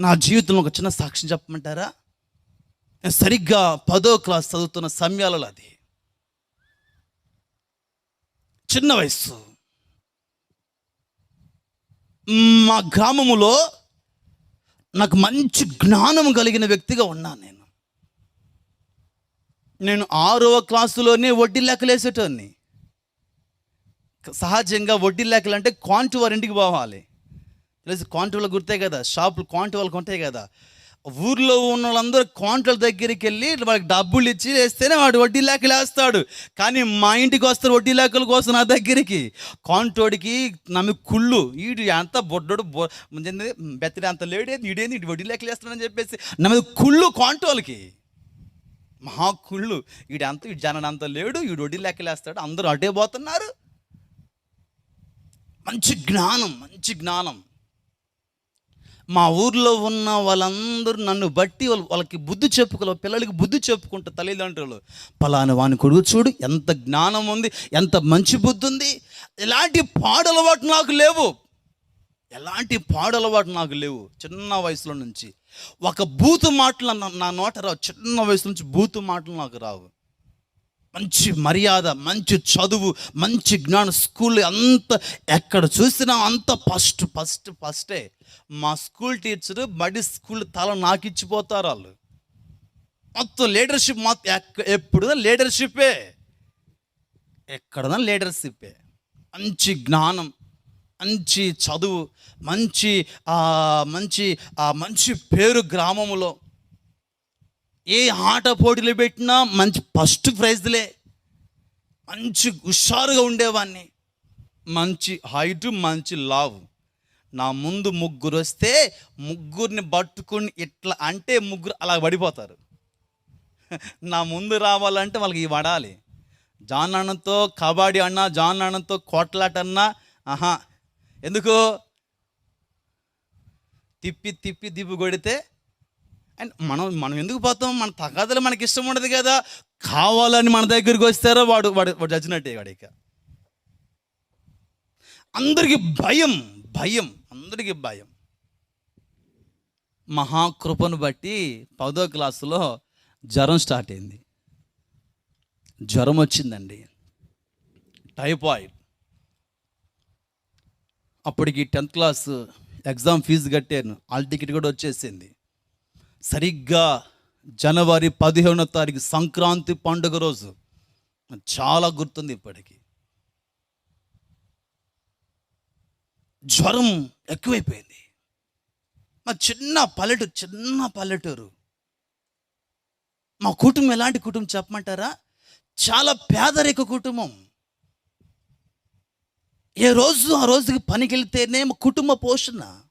నా జీవితంలో ఒక చిన్న సాక్ష్యం చెప్పమంటారా? నేను సరిగ్గా పదో క్లాస్ చదువుతున్న సమయాలలో అది. చిన్న వయస్సు. మా గ్రామములో నాకు మంచి జ్ఞానం కలిగిన వ్యక్తిగా ఉన్నాను నేను. నేను ఆరవ క్లాసులోనే వడ్డీ లెక్కలు వేసేటోని సహజంగా వడ్డీ లెక్కలు అంటే క్వాంటి ఇంటికి పోవాలి. లేదు క్వాంటివలు గుర్తే కదా షాపులు క్వాంటివలకు ఉంటాయి కదా. ఊర్లో ఉన్న వాళ్ళందరూ క్వాంటల దగ్గరికి వెళ్ళి వాళ్ళకి డబ్బులు ఇచ్చి వేస్తేనే వాడు వడ్డీ లెక్కలు వేస్తాడు కానీ మా ఇంటికి వస్తారు వడ్డీ లెక్కల కోసం నా దగ్గరికి. క్వాంటోడికి నమ్మి కుళ్ళు. వీడు ఎంత బొడ్డోడు బెత్తడి అంత లేడేది ఈడేంది ఇటు వడ్డీ లెక్కలు వేస్తాడని చెప్పేసి నా కుళ్ళు క్వాంటోలకి మహా కుళ్ళు. వీడంత వీడు జనం అంత లేడు వీడు వడ్డీ లెక్కలు వేస్తాడు అందరూ అడ్డే పోతున్నారు. మంచి జ్ఞానం మంచి జ్ఞానం. మా ఊర్లో ఉన్న వాళ్ళందరూ నన్ను బట్టి వాళ్ళు వాళ్ళకి బుద్ధి చెప్పుకోలే పిల్లలకి బుద్ధి చెప్పుకుంటారు తల్లిదండ్రులు. పలానా వాని కొడుకు చూడు ఎంత జ్ఞానం ఉంది ఎంత మంచి బుద్ధి ఉంది ఎలాంటి పాడలవాటు నాకు లేవు. ఎలాంటి పాడలవాటు నాకు లేవు చిన్న వయసులో నుంచి. ఒక బూతు మాటలు నా- నా నోట రావు చిన్న వయసు నుంచి బూతు మాటలు నాకు రావు. మంచి మర్యాద మంచి చదువు మంచి జ్ఞానం స్కూల్ అంత ఎక్కడ చూసినా అంత ఫస్ట్ ఫస్ట్ ఫస్టే. మా స్కూల్ టీచర్ బడి స్కూల్ తల నాకు ఇచ్చిపోతారు వాళ్ళు. మొత్తం లీడర్షిప్ మొత్తం ఎక్క- ఎప్పుడు లీడర్షిప్పే? ఎక్కడదా లీడర్షిప్పే? మంచి జ్ఞానం మంచి చదువు మంచి మంచి ఆ మంచి పేరు గ్రామములో. ఏ ఆట పోటీలు పెట్టినా మంచి ఫస్ట్ ప్రైజ్లే. మంచి హుషారుగా ఉండేవాడిని మంచి హైట్ మంచి లావు. నా ముందు ముగ్గురు వస్తే ముగ్గురిని పట్టుకుని ఇట్లా అంటే ముగ్గురు అలా పడిపోతారు. నా ముందు రావాలంటే వాళ్ళకి ఇవి పడాలి. జాన్ అన్నతో కబడ్డీ అన్నా జాన్ అన్నతో కోట్లాట అన్నా ఆహా ఎందుకు? తిప్పి తిప్పి తిప్పి కొడితే అండ్ మనం మనం ఎందుకు పోతాం? మన తగాదలు మనకి ఇష్టం ఉండదు కదా. కావాలని మన దగ్గరికి వస్తారో వాడు వాడు వాడు చచ్చినట్టే వాడు ఇక. అందరికి భయం భయం. అందరికీ భయం. మహాకృపను బట్టి పదో క్లాసులో జ్వరం స్టార్ట్ అయింది. జ్వరం వచ్చిందండి. టైఫాయిడ్. అప్పటికి టెన్త్ క్లాస్ ఎగ్జామ్ ఫీజు కట్టాను. ఆల్ టికెట్ కూడా వచ్చేసింది. సరిగ్గా జనవరి పదిహేనో తారీఖు సంక్రాంతి పండుగ రోజు. చాలా గుర్తుంది ఇప్పటికి. జ్వరం ఎక్కువైపోయింది. మా చిన్న పల్లెటూరు చిన్న పల్లెటూరు. మా కుటుంబం ఎలాంటి కుటుంబం చెప్పమంటారా? చాలా పేదరిక కుటుంబం. ఏ రోజు ఆ రోజుకి పనికి వెళ్తేనే మా కుటుంబ పోషణ.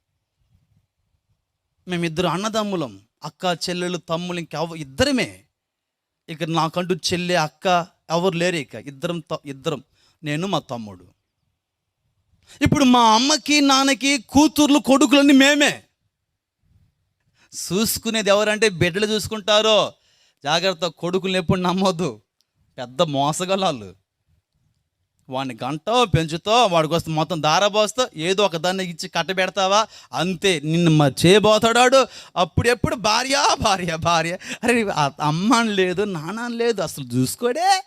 మేమిద్దరు అన్నదమ్ములం అక్క చెల్లెలు తమ్ములు ఇంకెవ ఇద్దరమే. ఇక నాకంటూ చెల్లె అక్క ఎవరు లేరు ఇక. ఇద్దరం ఇద్దరం. నేను మా తమ్ముడు. ఇప్పుడు మా అమ్మకి నాన్నకి కూతుర్లు కొడుకులన్నీ మేమే. చూసుకునేది ఎవరంటే బిడ్డలు చూసుకుంటారో జాగ్రత్త కొడుకులు ఎప్పుడు నమ్మొద్దు. పెద్ద మోసగలాళ్ళు. వాడిని గంటో పెంచుతో వాడికి వస్తే మొత్తం దారబోస్తో ఏదో ఒక దాన్ని ఇచ్చి కట్టబెడతావా? అంతే నిన్ను మా చేయబోతాడాడు. అప్పుడెప్పుడు భార్య భార్య భార్య. అరే అమ్మని అమ్మ లేదు నాన్న అని లేదు అసలు చూసుకోడే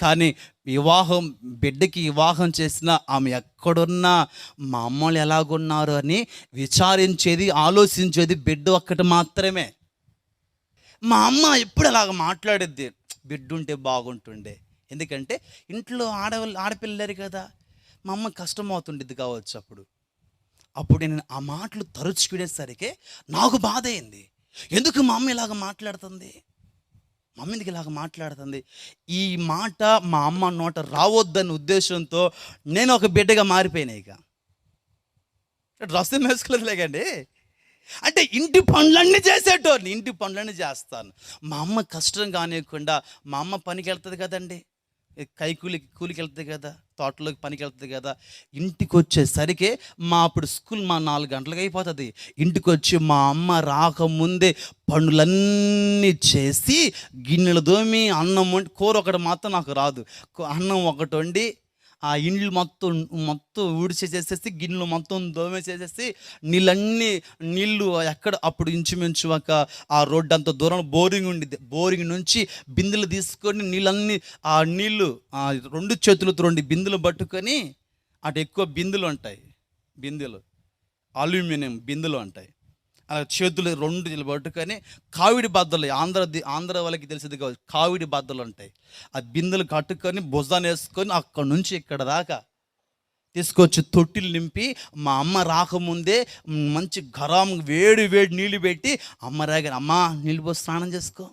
కానీ వివాహం బిడ్డకి వివాహం చేసిన ఆమె ఎక్కడున్నా మా అమ్మలు ఎలాగున్నారు అని విచారించేది ఆలోచించేది బిడ్డ ఒక్కటి మాత్రమే. మా అమ్మ ఎప్పుడు అలాగ మాట్లాడిద్ది బిడ్డ ఉంటే బాగుంటుండే. ఎందుకంటే ఇంట్లో ఆడవాళ్ళు ఆడపిల్లలేరు కదా. మా అమ్మ కష్టం అవుతుండిద్ది కావచ్చు అప్పుడు. అప్పుడు నేను ఆ మాటలు తరుచుకునేసరికి నాకు బాధ అయింది ఎందుకు మా అమ్మ ఇలాగ మాట్లాడుతుంది? మా ఇలాగ మాట్లాడుతుంది. ఈ మాట మా అమ్మ నోట రావద్దన్న ఉద్దేశంతో నేను ఒక బిడ్డగా మారిపోయినా ఇక. రసం వేసుకోలేదులేకండి అంటే ఇంటి పనులన్నీ చేసేటోని ఇంటి పనులన్నీ చేస్తాను. మా అమ్మ కష్టం కానివ్వకుండా మా అమ్మ పనికి వెళ్తుంది కదండి. కై కూలికి కూలికి వెళ్తుంది కదా తోటలోకి పనికి వెళ్తుంది కదా ఇంటికి వచ్చేసరికి మా అప్పుడు స్కూల్ మా నాలుగు గంటలకు అయిపోతుంది. ఇంటికి వచ్చి మా అమ్మ రాకముందే పనులన్నీ చేసి గిన్నెలు దోమి అన్నం వండి కూర ఒకటి మాత్రం నాకు రాదు. అన్నం ఒకటి వండి ఆ ఇండ్లు మొత్తం మొత్తం ఊడిచేసేసి గిన్నెలు మొత్తం దోమేసేసేసి నీళ్ళన్నీ నీళ్ళు ఎక్కడ అప్పుడు ఇంచుమించు ఒక ఆ రోడ్డు అంత దూరం బోరింగ్ ఉండిద్ది. బోరింగ్ నుంచి బిందెలు తీసుకొని నీళ్ళన్నీ ఆ నీళ్ళు ఆ రెండు చేతులతో రెండు బిందెలు పట్టుకొని అటు ఎక్కువ బిందెలు ఉంటాయి. బిందెలు. అల్యూమినియం బిందెలు ఉంటాయి. అలా చేతులు రెండు పట్టుకొని కావిడి బద్దలు ఆంధ్ర ఆంధ్ర వాళ్ళకి తెలిసింది కాదు. కావిడి బద్దలు ఉంటాయి. ఆ బిందెలు కట్టుకొని భుజాన్ని వేసుకొని అక్కడ నుంచి ఇక్కడ దాకా తీసుకొచ్చి తొట్టిలు నింపి మా అమ్మ రాకముందే మంచి గరం వేడి వేడి నీళ్ళు పెట్టి అమ్మ రాగానే అమ్మ నీళ్ళు పోసి స్నానం చేసుకో.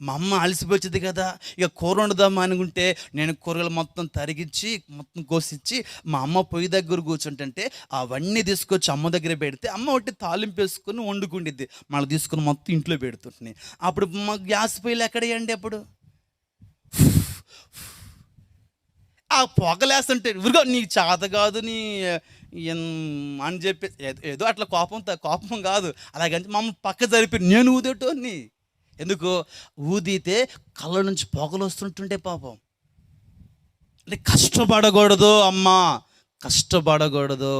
మా అమ్మ అలసిపోయింది కదా. ఇక కూర వండుదామా అనుకుంటే నేను కూరలు మొత్తం తరిగించి మొత్తం కోసిచ్చి మా అమ్మ పొయ్యి దగ్గర కూర్చుంటుంటే అవన్నీ తీసుకొచ్చి అమ్మ దగ్గర పెడితే అమ్మ ఒకటి తాలింపు వేసుకొని వండుకుండిద్ది. మళ్ళీ తీసుకుని మొత్తం ఇంట్లో పెడుతుంటున్నాయి అప్పుడు మా గ్యాస్ పొయ్యిలు ఎక్కడేయండి అప్పుడు? ఆ పొగలేస్తుంటే ఇదిగో నీకు చేత కాదు నీ అని చెప్పి ఏదో- అట్లా కోపం త- కోపం కాదు. అలాగని మా అమ్మ పక్క జరిపి నేను ఊదేటోని ఎందుకు? ఊదితే కళ్ళ నుంచి పొగలు వస్తుంటుంటే పాపం. అంటే కష్టపడకూడదు అమ్మా కష్టపడకూడదు.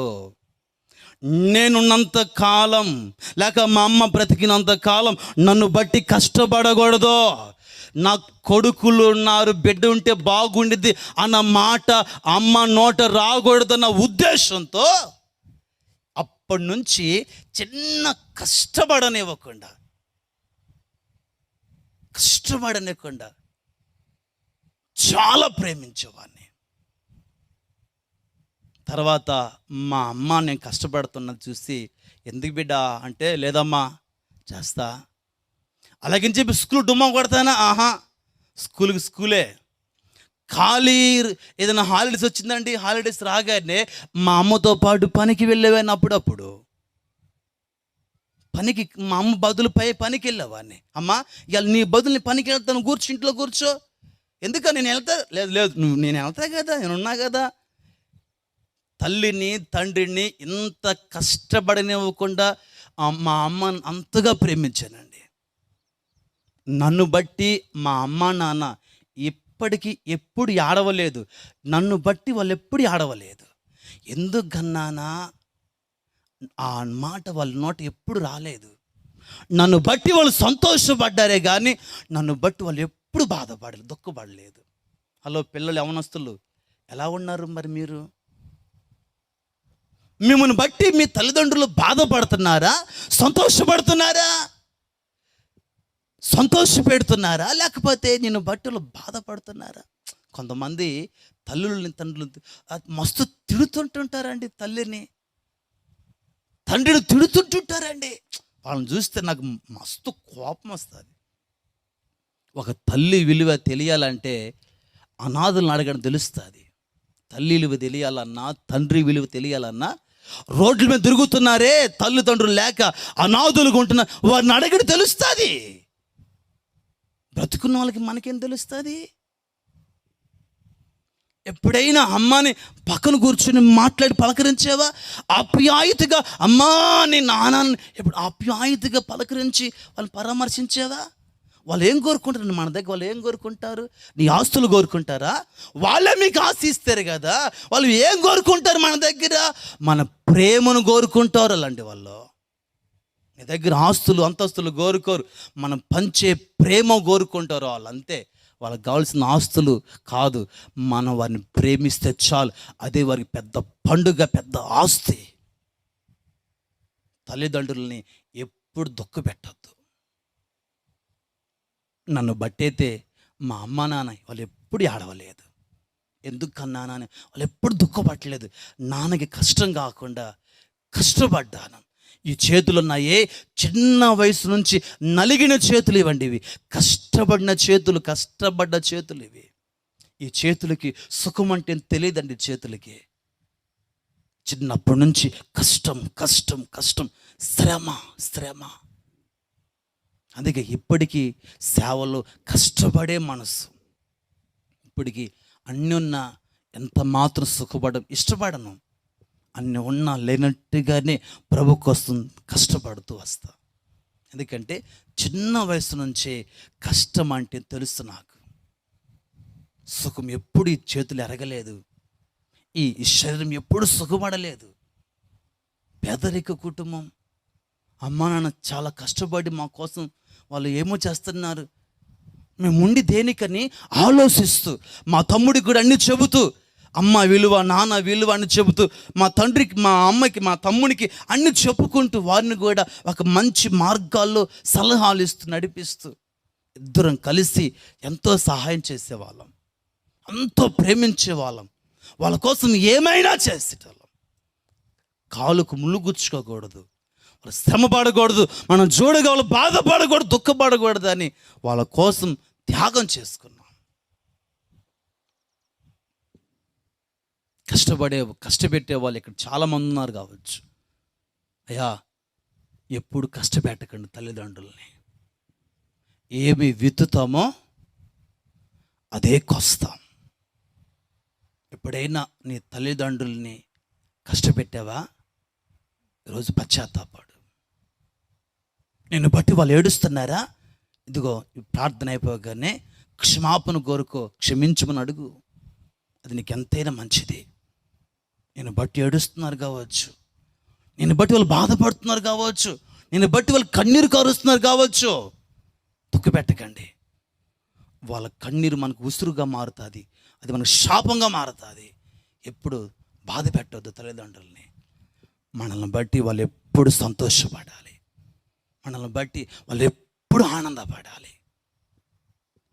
నేనున్నంత కాలం లేక మా అమ్మ బ్రతికినంత కాలం నన్ను బట్టి కష్టపడకూడదు. నా కొడుకులు ఉన్నారు బిడ్డ ఉంటే బాగుండిద్ది అన్న మాట అమ్మ నోట రాకూడదన్న ఉద్దేశంతో అప్పటి నుంచి చిన్న కష్టపడనివ్వకుండా కష్టపడనివ్వకుండా చాలా ప్రేమించేవాడిని. తర్వాత మా అమ్మ నేను కష్టపడుతున్నది చూసి ఎందుకు బిడ్డ? అంటే లేదమ్మా చేస్తా. అలాగని చెప్పి స్కూల్ డుమ్మ కొడతానా? ఆహా స్కూల్కి స్కూలే. ఖాళీ ఏదైనా హాలిడేస్ వచ్చిందండి హాలిడేస్ రాగానే మా అమ్మతో పాటు పనికి వెళ్ళేవాడిని అప్పుడప్పుడు. పనికి మా అమ్మ బదులు పై పనికి వెళ్ళేవాడిని అమ్మ ఇవాళ నీ బదులుని పనికి వెళ్తాను కూర్చో ఇంట్లో కూర్చో. ఎందుక నేను వెళ్తా? లేదు లేదు నువ్వు నేను వెళ్తా కదా నేను ఉన్నా కదా. తల్లిని తండ్రిని ఇంత కష్టపడనివ్వకుండా మా అమ్మని అంతగా ప్రేమించానండి. నన్ను బట్టి మా అమ్మ నాన్న ఇప్పటికీ ఎప్పుడు ఆడవలేదు నన్ను బట్టి వాళ్ళు ఎప్పుడు ఆడవలేదు ఎందుకన్నానా? ఆ మాట వాళ్ళ నోట ఎప్పుడు రాలేదు. నన్ను బట్టి వాళ్ళు సంతోషపడ్డారే కానీ నన్ను బట్టి వాళ్ళు ఎప్పుడు బాధపడలేదు దుఃఖపడలేదు. హలో పిల్లలు యవనస్తులు ఎలా ఉన్నారు మరి మీరు? మిమ్మల్ని బట్టి మీ తల్లిదండ్రులు బాధపడుతున్నారా? సంతోషపడుతున్నారా? సంతోష పెడుతున్నారా లేకపోతే నేను బట్టలు బాధపడుతున్నారా? కొంతమంది తల్లుల్ని తండ్రులు మస్తు తిడుతుంటుంటారండి తల్లిని. తండ్రిని తిడుతుంటుంటారండి. వాళ్ళని చూస్తే నాకు మస్తు కోపం వస్తుంది. ఒక తల్లి విలువ తెలియాలంటే అనాథులను అడగడం తెలుస్తుంది. తల్లి విలువ తెలియాలన్నా తండ్రి విలువ తెలియాలన్నా రోడ్ల మీద తిరుగుతున్నారే తల్లిదండ్రులు లేక అనాథులుగా ఉంటున్నారు వారిని అడగడం తెలుస్తుంది. బ్రతుకున్న వాళ్ళకి మనకేం తెలుస్తుంది? ఎప్పుడైనా అమ్మని పక్కన కూర్చుని మాట్లాడి పలకరించేవా? ఆప్యాయతగా అమ్మా నీ నాన్నని ఎప్పుడు ఆప్యాయతగా పలకరించి వాళ్ళని పరామర్శించేవా? వాళ్ళు ఏం కోరుకుంటారు మన దగ్గర వాళ్ళు ఏం కోరుకుంటారు? నీ ఆస్తులు కోరుకుంటారా? వాళ్ళే మీకు ఆశిస్తారు కదా? వాళ్ళు ఏం కోరుకుంటారు మన దగ్గర? మన ప్రేమను కోరుకుంటారు అలాంటి వాళ్ళు. నీ దగ్గర ఆస్తులు అంతస్తులు కోరుకోరు. మనం పంచే ప్రేమ కోరుకుంటారు వాళ్ళు అంతే. వాళ్ళకి కావాల్సిన ఆస్తులు కాదు. మనం వారిని ప్రేమిస్తే చాలు. అదే వారికి పెద్ద పండుగ పెద్ద ఆస్తి. తల్లిదండ్రులని ఎప్పుడు దుఃఖ పెట్టద్దు. నన్ను బట్టయితే మా అమ్మ నాన్న వాళ్ళు ఎప్పుడు ఆడవలేదు ఎందుకు కన్నానని వాళ్ళు ఎప్పుడు దుఃఖపట్టలేదు. నాన్నకి కష్టం కాకుండా కష్టపడ్డాను. ఈ చేతులు ఉన్నాయే చిన్న వయసు నుంచి నలిగిన చేతులు ఇవ్వండి ఇవి కష్టపడిన చేతులు కష్టపడ్డ చేతులు ఇవి. ఈ చేతులకి సుఖం అంటే తెలియదండి చేతులకి. చిన్నప్పటి నుంచి కష్టం కష్టం కష్టం శ్రమ శ్రమ. అందుకే ఇప్పటికీ సేవలో కష్టపడే మనసు. ఇప్పటికీ అన్ని ఎంత మాత్రం సుఖపడడం ఇష్టపడను. అన్ని ఉన్నా లేనట్టుగానే ప్రభు కోసం కష్టపడుతూ వస్తా. ఎందుకంటే చిన్న వయసు నుంచే కష్టం అంటే తెలుసు నాకు. సుఖం ఎప్పుడు ఈ చేతులు ఎరగలేదు. ఈ శరీరం ఎప్పుడు సుఖపడలేదు. పేదరిక కుటుంబం. అమ్మ నాన్న చాలా కష్టపడి మా కోసం వాళ్ళు ఏమో చేస్తున్నారు. మేము ఉండి దేనికని ఆలోచిస్తూ మా తమ్ముడికి కూడా అన్ని చెబుతూ అమ్మ విలువ నాన్న విలువ అని చెబుతూ మా తండ్రికి మా అమ్మకి మా తమ్మునికి అన్ని చెప్పుకుంటూ వారిని కూడా ఒక మంచి మార్గాల్లో సలహాలు ఇస్తూ నడిపిస్తూ ఇద్దరం కలిసి ఎంతో సహాయం చేసేవాళ్ళం. ఎంతో ప్రేమించే వాళ్ళం వాళ్ళ కోసం ఏమైనా చేసేటోళ్ళం. కాలుకు ముళ్ళు గుచ్చుకోకూడదు. వాళ్ళు శ్రమ పడకూడదు. మనం చూడగా వాళ్ళు బాధపడకూడదు దుఃఖపడకూడదు అని వాళ్ళ కోసం త్యాగం చేసుకున్నాం. కష్టపడే కష్టపెట్టే వాళ్ళు ఇక్కడ చాలామంది ఉన్నారు కావచ్చు. అయ్యా ఎప్పుడు కష్టపెట్టకండి తల్లిదండ్రుల్ని. ఏమి విత్తుతామో అదే కొస్తాం. ఎప్పుడైనా నీ తల్లిదండ్రుల్ని కష్టపెట్టావా? ఈరోజు పశ్చాత్తాపాడు. నిన్ను బట్టి వాళ్ళు ఏడుస్తున్నారా? ఇదిగో ప్రార్థన అయిపోగానే క్షమాపణ కోరుకో క్షమించమని అడుగు. అది నీకు ఎంతైనా మంచిది. నేను బట్టి ఏడుస్తున్నారు కావచ్చు. నేను బట్టి వాళ్ళు బాధపడుతున్నారు కావచ్చు. నేను బట్టి వాళ్ళు కన్నీరు కారుస్తున్నారు కావచ్చు. దుఃఖపెట్టకండి వాళ్ళ కన్నీరు మనకు ఉసురుగా మారుతుంది. అది మనకు శాపంగా మారుతుంది. ఎప్పుడు బాధ పెట్టవద్దు తల్లిదండ్రుల్ని. మనల్ని బట్టి వాళ్ళు ఎప్పుడు సంతోషపడాలి. మనల్ని బట్టి వాళ్ళు ఎప్పుడు ఆనందపడాలి.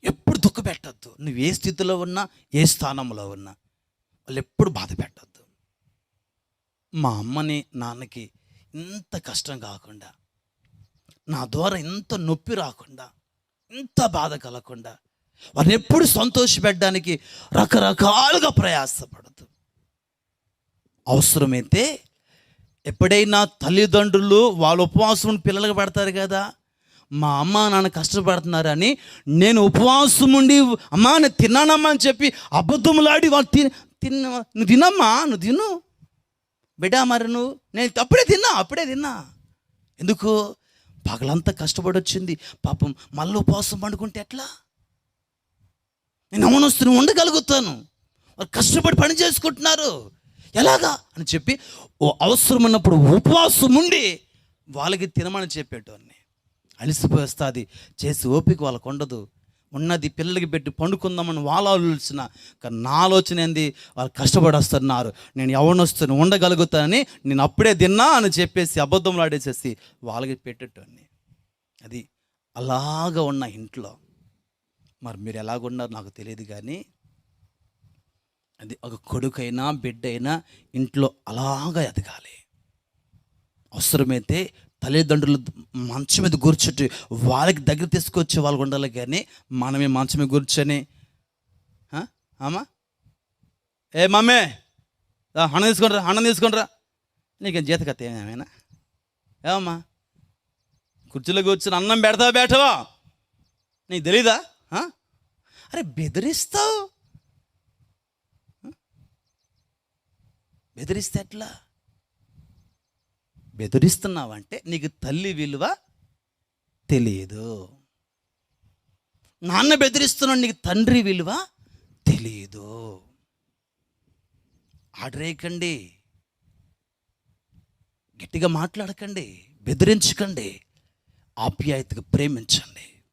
ఎప్పుడు దుఃఖ పెట్టద్దు. నువ్వు ఏ స్థితిలో ఉన్నా ఏ స్థానంలో ఉన్నా వాళ్ళు ఎప్పుడు బాధ పెట్టద్దు. మా అమ్మని నాన్నకి ఇంత కష్టం కాకుండా నా ద్వారా ఇంత నొప్పి రాకుండా ఇంత బాధ కలగకుండా వారిని ఎప్పుడు సంతోషపెట్టడానికి రకరకాలుగా ప్రయాసపడదు. అవసరమైతే ఎప్పుడైనా తల్లిదండ్రులు వాళ్ళ ఉపవాసం పిల్లలకు పెడతారు కదా మా అమ్మ నాన్న కష్టపడుతున్నారని నేను ఉపవాసం ఉండి అమ్మా నేను తిన్నానమ్మా అని చెప్పి అబద్ధములాడి వాళ్ళు తిన తిన్న నువ్వు తినమ్మా నువ్వు తిను. బిడ్డా మరి నువ్వు నేను అప్పుడే తిన్నా అప్పుడే తిన్నా. ఎందుకు? పగలంతా కష్టపడి వచ్చింది. పాపం మళ్ళీ ఉపవాసం పండుకుంటే ఎట్లా? నేను అమ్మనొస్తుని ఉండగలుగుతాను. వారు కష్టపడి పని చేసుకుంటున్నారు. ఎలాగా? అని చెప్పి ఓ అవసరం ఉన్నప్పుడు ఉపవాసం ఉండి వాళ్ళకి తినమని చెప్పేటోన్ని. అలిసిపోస్తుంది చేసి ఓపిక వాళ్ళకు ఉండదు. ఉన్నది పిల్లలకి పెట్టి పండుకుందామని వాళ్ళ ఆలోచన కానీ నా ఆలోచన ఏంది? వాళ్ళు కష్టపడి వస్తున్నారు నేను ఎవరినొస్తాను ఉండగలుగుతానని నేను అప్పుడే తిన్నా అని చెప్పేసి అబద్ధంలో ఆడేసేసి వాళ్ళకి పెట్టేటోని అది అలాగా ఉన్న ఇంట్లో. మరి మీరు ఎలాగున్నారో నాకు తెలియదు కానీ అది ఒక కొడుకైనా అయినా ఇంట్లో అలాగా ఎదగాలి. అవసరమైతే తల్లిదండ్రులు మంచం మీద కూర్చుంటే వాళ్ళకి దగ్గర తీసుకొచ్చే వాళ్ళు ఉండాలి కానీ మనమే మంచం మీద కూర్చొని అమ్మా? ఏ మమ్మే? అన్నం తీసుకుంటారా అన్నం తీసుకుంటారా. నీకేం జీత కథ ఏమైనా? ఏమమ్మా? కుర్చీలో కూర్చొని అన్నం పెడతావా బేటవా నీకు తెలీదా? అరే బెదిరిస్తావు. బెదిరిస్తే ఎట్లా? బెదిరిస్తున్నావంటే నీకు తల్లి విలువ తెలియదు. నాన్న బెదిరిస్తున్నాడు నీకు తండ్రి విలువ తెలియదు. ఆడరేయకండి. గట్టిగా మాట్లాడకండి. బెదిరించకండి. ఆప్యాయతగా ప్రేమించండి.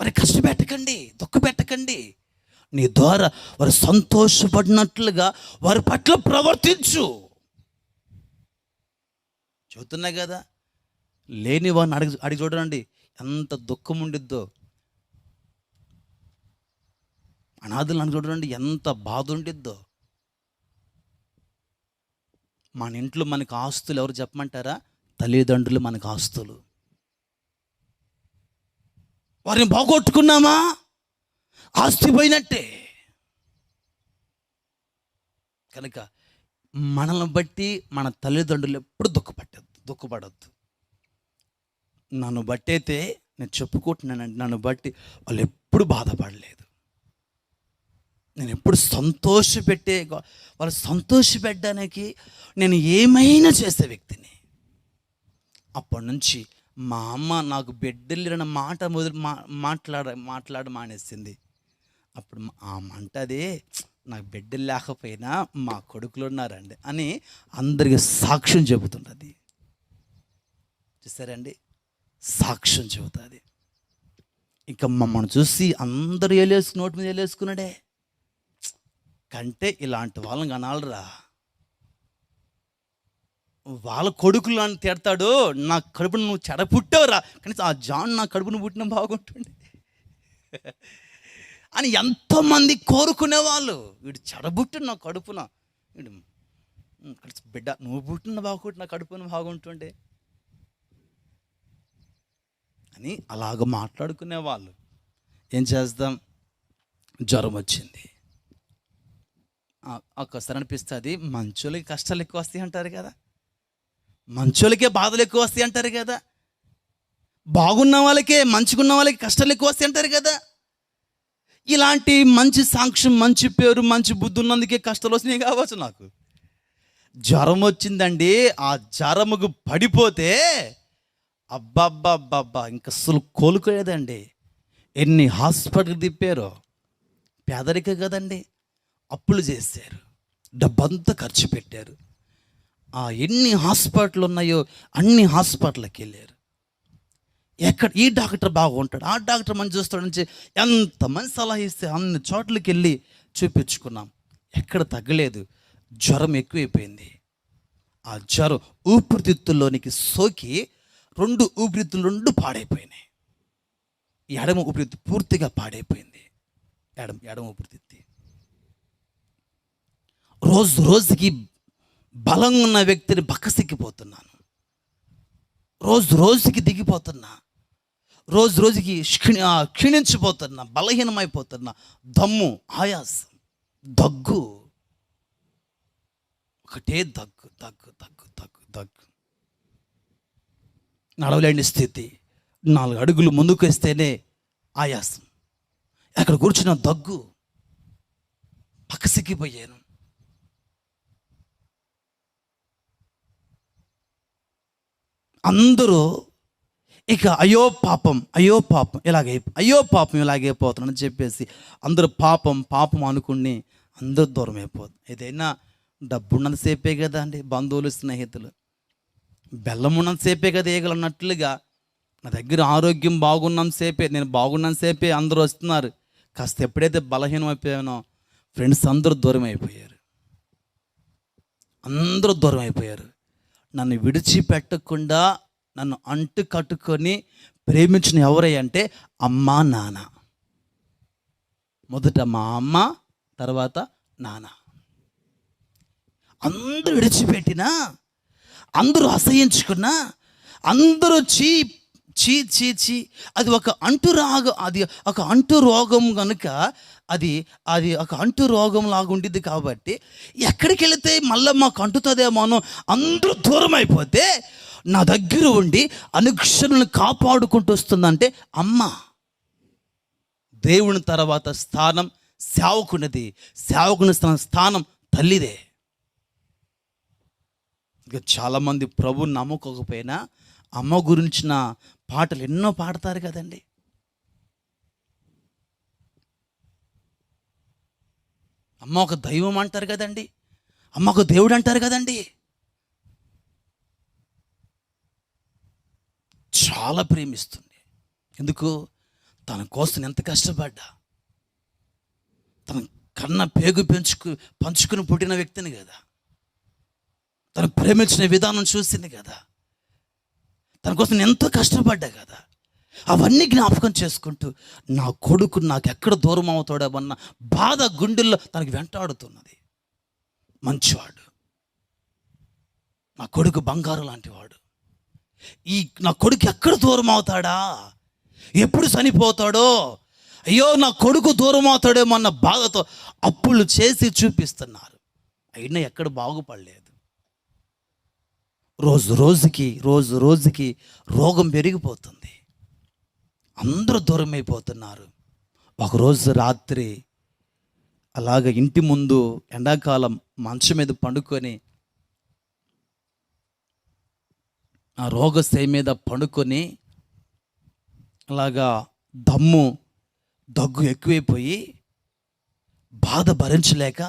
వారి కష్టపెట్టకండి దుఃఖపెట్టకండి నీ ద్వారా వారు సంతోషపడినట్లుగా వారి పట్ల ప్రవర్తించు. చెబుతున్నా కదా. లేని వాడిని అడిగి అడిగి చూడండి. ఎంత దుఃఖం ఉండిద్దో. అనాథులను అడిగి చూడండి ఎంత బాధ ఉండిద్దో. మన ఇంట్లో మనకు ఆస్తులు ఎవరు చెప్పమంటారా? తల్లిదండ్రులు మనకు ఆస్తులు. వారిని బాగొట్టుకున్నామా? ఆస్తి పోయినట్టే. కనుక మనల్ని బట్టి మన తల్లిదండ్రులు ఎప్పుడు దుఃఖపడ్డారు దుఃఖపడద్దు. నన్ను బట్టి అయితే నేను చెప్పుకుంటున్నానండి నన్ను బట్టి వాళ్ళు ఎప్పుడు బాధపడలేదు. నేను ఎప్పుడు సంతోషపెట్టే వాళ్ళు సంతోషపెట్టడానికి నేను ఏమైనా చేసే వ్యక్తిని. అప్పటి నుంచి మా అమ్మ నాకు బిడ్డలిన మాట మొదలు మా మాట్లాడ మాట్లాడ మానేసింది. అప్పుడు ఆ మంట అదే నాకు బిడ్డలు లేకపోయినా మా కొడుకులు ఉన్నారండి అని అందరికీ సాక్ష్యం చెబుతుంటుంది. చూసారండి సాక్ష్యం చెబుతుంది. ఇంకా మమ్మల్ని చూసి అందరూ ఏలేసుకుని నోటి మీద ఏలేసుకున్నాడే. కంటే ఇలాంటి వాళ్ళని కనాలరా. వాళ్ళ కొడుకులు అని తిడతాడు. నా కడుపును నువ్వు చెడ పుట్టావురా. కనీసం ఆ జాన్ నా కడుపును పుట్టిన బాగుంటుండే. అని ఎంతోమంది కోరుకునేవాళ్ళు. వీడు చెడబుట్టిన నా కడుపున. వీడు బిడ్డ నువ్వు పుట్టిన బాగుంటు నా కడుపున బాగుంటుండే. అని అలాగ మాట్లాడుకునేవాళ్ళు. ఏం చేద్దాం జ్వరం వచ్చింది. ఒక్కసారి అనిపిస్తుంది మంచోళ్ళకి కష్టాలు ఎక్కువ వస్తాయి అంటారు కదా. మంచోళ్ళకే బాధలు ఎక్కువ వస్తాయి అంటారు కదా. బాగున్న వాళ్ళకే మంచిగున్న వాళ్ళకి కష్టాలు ఎక్కువ వస్తాయి అంటారు కదా. ఇలాంటి మంచి సాక్ష్యం మంచి పేరు మంచి బుద్ధి ఉన్నందుకే కష్టాలు వస్తున్నాయి కావచ్చు నాకు. జ్వరం వచ్చిందండి ఆ జ్వరముకు పడిపోతే అబ్బబ్బబ్బబ్బా ఇంక అసలు కోలుకోలేదండి. ఎన్ని హాస్పిటల్ తిప్పారో పేదరిక కదండి. అప్పులు చేశారు డబ్బంతా ఖర్చు పెట్టారు. ఆ ఎన్ని హాస్పిటల్ ఉన్నాయో అన్ని హాస్పిటల్కి వెళ్ళారు. ఎక్కడ ఈ డాక్టర్ బాగుంటాడు ఆ డాక్టర్ మనం చూస్తాడు నుంచి ఎంతమంది సలహా ఇస్తే అన్ని చోట్లకి వెళ్ళి చూపించుకున్నాం. ఎక్కడ తగ్గలేదు జ్వరం ఎక్కువైపోయింది. ఆ జ్వరం ఊపిరితిత్తుల్లోనికి సోకి రెండు ఊపిరితిత్తులు రెండు పాడైపోయినాయి. ఎడమ ఊపిరితిత్తు పూర్తిగా పాడైపోయింది. ఎడమ ఎడమ ఊపిరితిత్తి. రోజు రోజుకి బలం ఉన్న వ్యక్తిని బక్కసిక్కిపోతున్నాను. రోజు రోజుకి దిగిపోతున్నా. రోజు రోజుకి క్షీణి క్షీణించిపోతున్నా బలహీనమైపోతున్నా. దమ్ము ఆయాసం దగ్గు. ఒకటే దగ్గు దగ్గు దగ్గు దగ్గు దగ్గు. నడవలేని స్థితి. నాలుగు అడుగులు ముందుకు వేస్తేనే ఆయాసం. అక్కడ కూర్చున్న దగ్గు పక్కసిక్కిపోయాను అందరూ ఇక అయ్యో పాపం అయ్యో పాపం ఇలాగే అయ్యో పాపం ఇలాగే చెప్పేసి అందరూ పాపం పాపం అనుకుని అందరూ దూరం అయిపోతుంది ఏదైనా డబ్బు ఉన్నంతసేపే కదా అండి బంధువులు స్నేహితులు. బెల్లం ఉన్నంతసేపే కదా ఏగలన్నట్లుగా నా దగ్గర ఆరోగ్యం బాగున్నంతసేపే నేను బాగున్నంతసేపే అందరూ వస్తున్నారు. కాస్త ఎప్పుడైతే బలహీనం అయిపోయానో ఫ్రెండ్స్ అందరూ దూరం అయిపోయారు. అందరూ దూరం అయిపోయారు. నన్ను విడిచిపెట్టకుండా నన్ను అంటు కట్టుకొని ప్రేమించిన ఎవరై అంటే అమ్మ నాన్న. మొదట మా అమ్మ తర్వాత నాన్న. అందరూ విడిచిపెట్టినా అందరూ అసహించుకున్నా అందరూ చీ చీ చీ చీ అది ఒక అంటు రాగ అది ఒక అంటు రోగం కనుక అది అది ఒక అంటు రోగం లాగుండిద్ది కాబట్టి ఎక్కడికి వెళితే మళ్ళీ మాకు అంటుతుందేమో అందరూ దూరం అయిపోతే నా దగ్గర ఉండి అనుక్షణను కాపాడుకుంటూ వస్తుందంటే అమ్మ. దేవుని తర్వాత స్థానం సేవకునిది. సేవకుని స్థానం తల్లిదే. ఇక చాలామంది ప్రభు నమ్ముకోకపోయినా అమ్మ గురించిన పాటలు ఎన్నో పాడతారు కదండి. అమ్మ ఒక దైవం అంటారు కదండి. అమ్మ ఒక దేవుడు అంటారు కదండి. చాలా ప్రేమిస్తుంది. ఎందుకు? తన కోసం ఎంత కష్టపడ్డా? తన కన్న పేగు పెంచుకు పంచుకుని పుట్టిన వ్యక్తిని కదా. తను ప్రేమించిన విధానం చూసింది కదా. తన కోసం ఎంతో కష్టపడ్డా కదా. అవన్నీ జ్ఞాపకం చేసుకుంటూ నా కొడుకు నాకు ఎక్కడ దూరం అవుతాడోమన్న బాధ గుండెల్లో తనకి వెంటాడుతున్నది. మంచివాడు. నా కొడుకు బంగారు లాంటివాడు. ఈ నా కొడుకు ఎక్కడ దూరం అవుతాడా? ఎప్పుడు చనిపోతాడో? అయ్యో నా కొడుకు దూరం అవుతాడేమో అన్న బాధతో అప్పులు చేసి చూపిస్తున్నారు. అయినా ఎక్కడ బాగుపడలేదు. రోజు రోజుకి రోజు రోజుకి రోగం పెరిగిపోతుంది. అందరూ దూరం అయిపోతున్నారు ఒకరోజు రాత్రి అలాగ ఇంటి ముందు ఎండాకాలం మంచం మీద పండుకొని ఆ రోగస్థాయి మీద పండుకొని అలాగా దమ్ము దగ్గు ఎక్కువైపోయి బాధ భరించలేక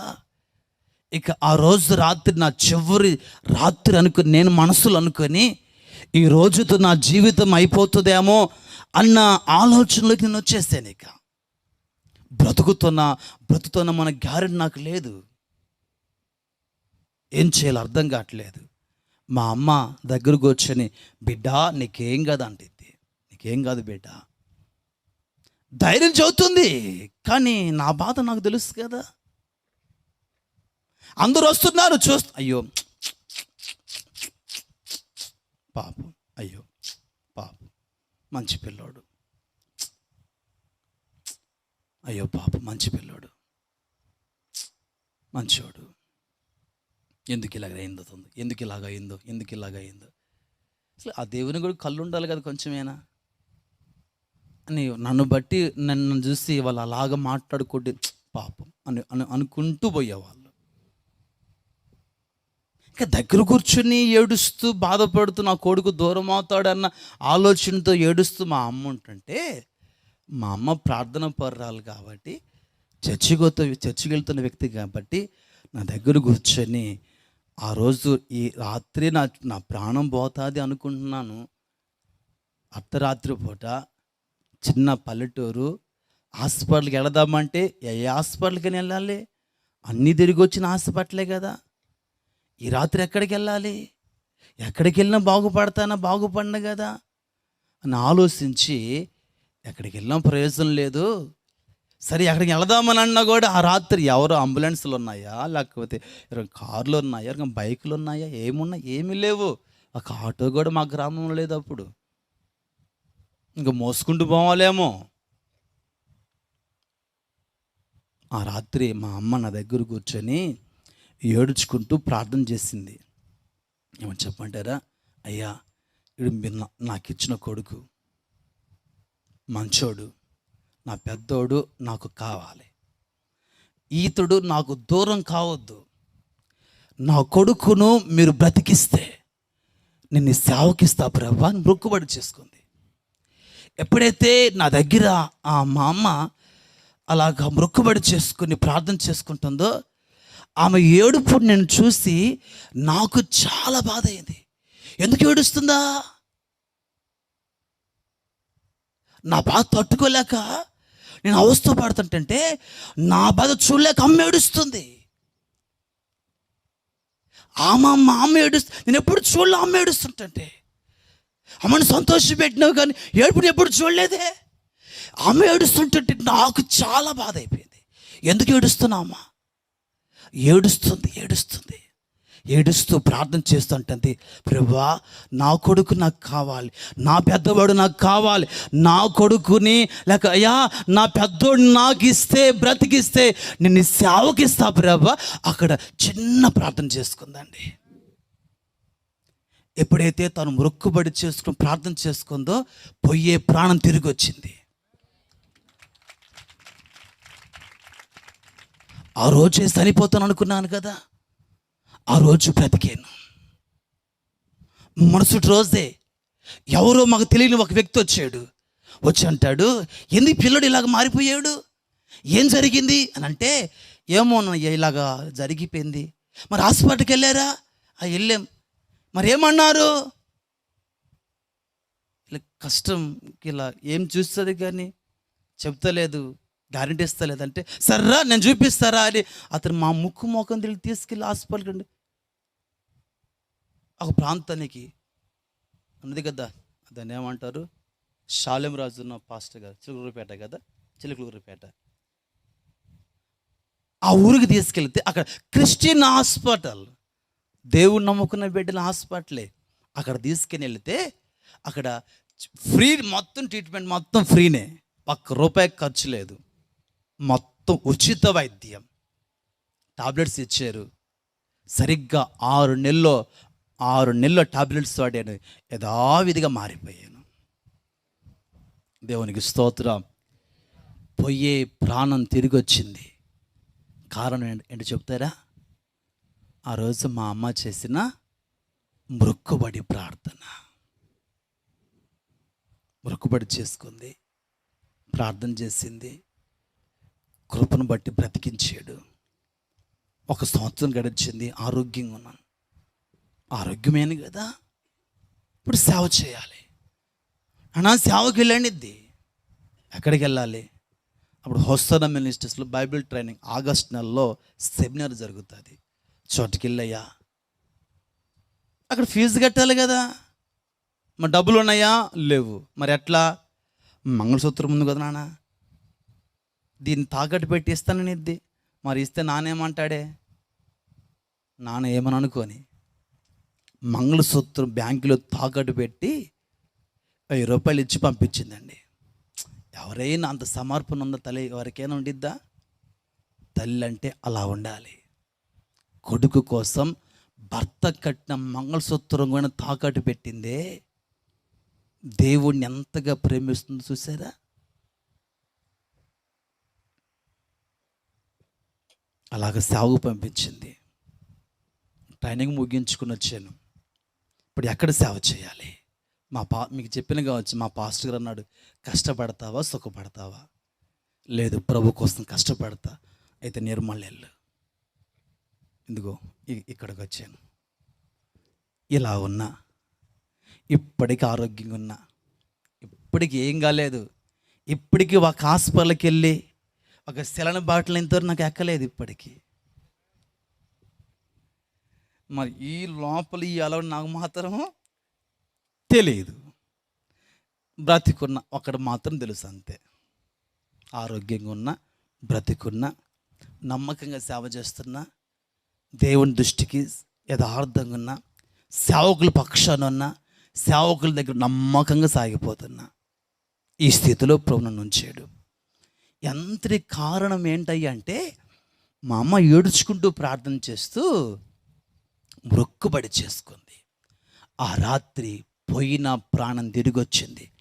ఇక ఆ రోజు రాత్రి నా చివరి రాత్రి అనుకుని నేను మనసులు అనుకొని ఈ రోజుతో నా జీవితం అయిపోతుందేమో అన్న ఆలోచనలోకి నేను వచ్చేసాను ఇక. బ్రతుకుతున్న బ్రతుకుతున్న మన గ్యారెంటీ నాకు లేదు. ఏం చేయాలో అర్థం కావట్లేదు. మా అమ్మ దగ్గర కూర్చొని బిడ్డ నీకేం కాదు అంటుంది నీకేం కాదు బిడ్డ. ధైర్యం చెబుతుంది. కానీ నా బాధ నాకు తెలుసు కదా. అందరూ వస్తున్నారు చూస్తూ అయ్యో. పాపం అయ్యో. పాపం. మంచి పిల్లోడు. అయ్యో పాపం మంచి పిల్లోడు. మంచోడు. ఎందుకు ఇలాగ అయిందో ఎందుకు ఇలాగ అయిందో ఎందుకు ఇలాగ అయిందో. అసలు ఆ దేవుని కూడా కళ్ళు ఉండాలి కదా కొంచెమేనా. అని నన్ను బట్టి నన్ను చూసి వాళ్ళు అలాగ మాట్లాడుకుంటే పాపం. అని అని అనుకుంటూ పోయేవాళ్ళు. ఇంకా దగ్గర కూర్చుని ఏడుస్తూ బాధపడుతూ నా కొడుకు దూరం అవుతాడన్న ఆలోచనతో ఏడుస్తూ మా అమ్మ ఉంటుంటే మా అమ్మ ప్రార్థన పర్రాలు కాబట్టి చర్చిగోతో చర్చికి వెళ్తున్న వ్యక్తి కాబట్టి నా దగ్గర కూర్చొని ఆ రోజు ఈ రాత్రి నా నా ప్రాణం పోతుంది అనుకుంటున్నాను. అర్ధరాత్రి పూట చిన్న పల్లెటూరు హాస్పిటల్కి వెళదామంటే ఏ హాస్పిటల్కి వెళ్ళాలి? అన్నీ తిరిగి వచ్చిన హాస్పిటలే కదా. ఈ రాత్రి ఎక్కడికి వెళ్ళాలి? ఎక్కడికి వెళ్ళినా బాగుపడతానా? బాగుపడిన కదా? అని ఆలోచించి ఎక్కడికి వెళ్ళినా ప్రయోజనం లేదు. సరే ఎక్కడికి వెళదామని అన్నా కూడా ఆ రాత్రి ఎవరు అంబులెన్స్లు ఉన్నాయా? లేకపోతే ఎవరైనా కార్లు ఉన్నాయా? ఎవరైనా బైకులు ఉన్నాయా? ఏమున్నా ఏమీ లేవు. ఒక ఆటో కూడా మా గ్రామంలో లేదు అప్పుడు. ఇంకా మోసుకుంటూ పోవాలేమో. ఆ రాత్రి మా అమ్మ నా దగ్గర కూర్చొని ఏడుచుకుంటూ ప్రార్థన చేసింది. ఏమని చెప్పంటారా అయ్యా ఇడు మీరు నాకు ఇచ్చిన కొడుకు మంచోడు నా పెద్దోడు నాకు కావాలి. ఈతుడు నాకు దూరం కావద్దు. నా కొడుకును మీరు బ్రతికిస్తే నిన్ను సేవకిస్తా ప్రభా అని మొక్కుబడి చేసుకుంది. ఎప్పుడైతే నా దగ్గర ఆ మా అమ్మ అలాగా మొక్కుబడి చేసుకుని ప్రార్థన చేసుకుంటుందో ఆమె ఏడుపు నేను చూసి నాకు చాలా బాధ అయింది ఎందుకు ఏడుస్తుందా? నా బాధ తట్టుకోలేక నేను అవస్థ పడుతుంటే నా బాధ చూడలేక అమ్మ ఏడుస్తుంది. ఆమె అమ్మ అమ్మ ఏడుస్తు నేను ఎప్పుడు చూడలే అమ్మ ఏడుస్తుంటే అమ్మని సంతోషం పెట్టినావు కానీ ఏడుపుని ఎప్పుడు చూడలేదే. అమ్మ ఏడుస్తుంటే నాకు చాలా బాధ అయిపోయింది. ఎందుకు ఏడుస్తున్నా అమ్మ? ఏడుస్తుంది ఏడుస్తుంది. ఏడుస్తూ ప్రార్థన చేస్తుంటుంది ప్రభా నా కొడుకు నాకు కావాలి. నా పెద్దవాడు నాకు కావాలి. నా కొడుకుని లేక అయ్యా నా పెద్దోడు నాకు ఇస్తే బ్రతికిస్తే నిన్ను సేవకిస్తా ప్రభా. అక్కడ చిన్న ప్రార్థన చేసుకుందండి. ఎప్పుడైతే తను మొక్కుబడి చేసుకుని ప్రార్థన చేసుకుందో పోయే ప్రాణం తిరిగి వచ్చింది ఆ రోజే చనిపోతాను అనుకున్నాను కదా. ఆ రోజు బ్రతికాను. మరుసటి రోజే ఎవరో మాకు తెలియని ఒక వ్యక్తి వచ్చాడు. వచ్చి అంటాడు ఎందుకు పిల్లడు ఇలాగ మారిపోయాడు? ఏం జరిగింది? అని అంటే ఏమో ఇలాగా జరిగిపోయింది. మరి హాస్పిటల్కి వెళ్ళారా? ఆ వెళ్ళాం. మరి ఏమన్నారు ఇలా కష్టం ఇలా ఏం చూస్తుంది కానీ చెప్తలేదు. గ్యారంటీ ఇస్తలేదు లేదంటే సర్రా నేను చూపిస్తారా అని అతను మా ముక్కు మోకం తిరిగి తీసుకెళ్ళి హాస్పిటల్కి అండి ఒక ప్రాంతానికి ఉన్నది కదా దాన్ని ఏమంటారు? శాలెం రాజు ఉన్న పాస్టర్ గారు చిలుకూరుపేట కదా చిలుకూరుపేట ఆ ఊరికి తీసుకెళ్తే అక్కడ క్రిస్టియన్ హాస్పిటల్ దేవుడు నమ్ముకున్న బిడ్డల హాస్పిటలే. అక్కడ తీసుకుని వెళితే అక్కడ ఫ్రీ మొత్తం ట్రీట్మెంట్ మొత్తం ఫ్రీనే. ఒక్క రూపాయి ఖర్చు లేదు. మొత్తం ఉచిత వైద్యం. టాబ్లెట్స్ ఇచ్చారు. సరిగ్గా ఆరు నెలలో ఆరు నెలల టాబ్లెట్స్ వాడాను. యథావిధిగా మారిపోయాను. దేవునికి స్తోత్రం. పోయే ప్రాణం తిరిగి వచ్చింది కారణం ఏంటి ఏంటో చెప్తారా? ఆ రోజు మా అమ్మ చేసిన మృక్కుబడి ప్రార్థన. మృక్కుబడి చేసుకుంది. ప్రార్థన చేసింది. కృపను బట్టి బ్రతికించాడు. ఒక సంవత్సరం గడిచింది ఆరోగ్యంగా ఉన్నాను. ఆరోగ్యమేను కదా? ఇప్పుడు సేవ చేయాలి. అన్నా సేవకి వెళ్ళండిద్ది. ఎక్కడికి వెళ్ళాలి? అప్పుడు హొస్తన మినిస్టర్స్లో బైబిల్ ట్రైనింగ్ ఆగస్ట్ నెలలో సెమినార్ జరుగుతుంది. చోటుకి వెళ్ళయ్యా. అక్కడ ఫీజు కట్టాలి కదా? మరి డబ్బులు ఉన్నాయా లేవు. మరి ఎట్లా? మంగళసూత్రం ఉంది కదా నాన్న? దీన్ని తాకట్టు పెట్టి ఇస్తానని ఇద్ది మరి ఇస్తే నానేమంటాడే? నాన్న ఏమని అనుకోని మంగళసూత్రం బ్యాంకులో తాకట్టు పెట్టి వెయ్యి రూపాయలు ఇచ్చి పంపించిందండి. ఎవరైనా అంత సమర్పణ ఉందా తల్లి? ఎవరికైనా ఉండిద్దా? తల్లి అంటే అలా ఉండాలి. కొడుకు కోసం భర్త కట్టిన మంగళసూత్రం కూడా తాకట్టు పెట్టిందే. దేవుణ్ణి ఎంతగా ప్రేమిస్తుందో చూసారా అలాగ సాగు పంపించింది. ట్రైనింగ్ ముగించుకుని వచ్చాను ఇప్పుడు ఎక్కడ సేవ చేయాలి? మా పా మీకు చెప్పిన కావచ్చు మా పాస్టర్ గారు అన్నాడు కష్టపడతావా సుఖపడతావా? లేదు ప్రభు కోసం కష్టపడతా అయితే నిర్మల్ వెళ్ళు. ఇదిగో ఇక్కడికి వచ్చాను. ఇలా ఉన్నా ఇప్పటికి ఆరోగ్యంగా ఉన్నా ఇప్పటికి ఏం కాలేదు. ఇప్పటికి ఒక హాస్పిటల్కి వెళ్ళి ఒక సెలన బాటిల్ ఇంతవరకు నాకు ఎక్కలేదు ఇప్పటికీ. మరి ఈ లోపల ఈ అలవాటు నాకు మాత్రం తెలియదు బ్రతికున్న ఒకడు మాత్రం తెలుసు అంతే. ఆరోగ్యంగా ఉన్న బ్రతికున్న నమ్మకంగా సేవ చేస్తున్నా దేవుని దృష్టికి యథార్థంగా ఉన్న సేవకుల పక్షాన ఉన్న సేవకుల దగ్గర నమ్మకంగా సాగిపోతున్నా ఈ స్థితిలో ప్రభు నన్ను ఉంచాడు. ఎంతటి కారణం ఏంటయ్యా అంటే మా అమ్మ ఏడుచుకుంటూ ప్రార్థన చేస్తూ మొక్కుబడి చేసుకుంది. ఆ రాత్రి పోయిన ప్రాణం తిరిగి వచ్చింది